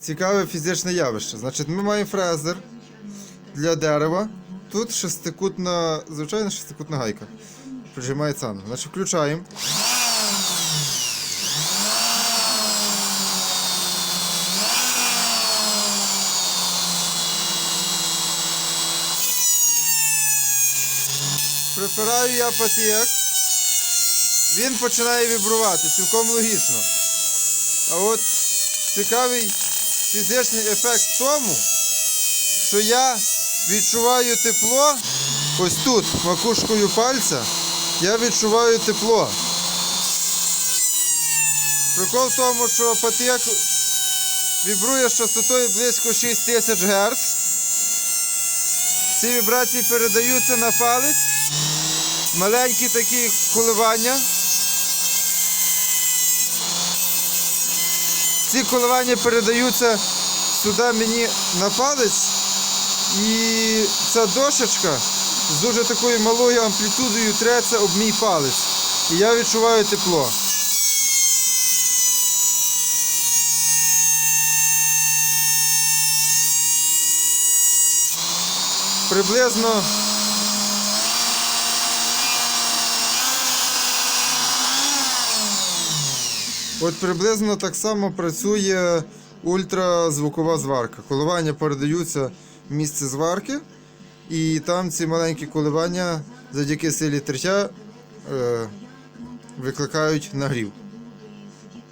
Цікаве фізичне явище. Значить, ми маємо фрезер для дерева. Тут шестикутна, звичайно, шестикутна гайка. Прижимає цану. Значить, включаємо. Припираю я патієк. Він починає вібрувати, цілком логічно. А от цікавий фізичний ефект в тому, що я відчуваю тепло ось тут, макушкою пальця, я відчуваю тепло. Прикол в тому, що патик вібрує з частотою близько 6000 Гц. Ці вібрації передаються на палець. Маленькі такі коливання. Ці коливання передаються сюди мені на палець. І ця дошечка з дуже такою малою амплітудою треться об мій палець. І я відчуваю тепло. Приблизно От приблизно так само працює ультразвукова зварка. Коливання передаються в місце зварки, і там ці маленькі коливання завдяки силі тертя е, викликають нагрів.